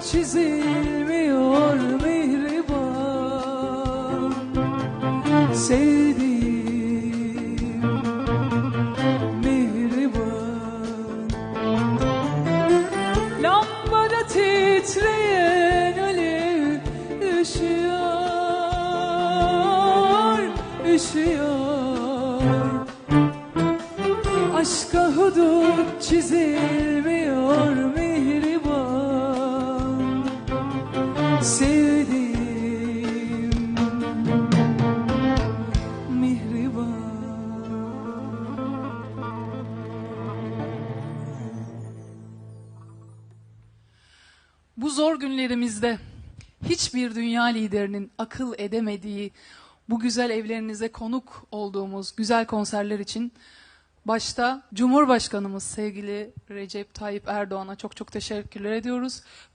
çizilmiyor mihriban Sevdiğim mihriban Lambada titreyen alev üşüyor, üşüyor Aşka hudut çizilmiyor Bu zor günlerimizde hiçbir dünya liderinin akıl edemediği bu güzel evlerinize konuk olduğumuz güzel konserler için başta Cumhurbaşkanımız sevgili Recep Tayyip Erdoğan'a çok çok teşekkürler ediyoruz.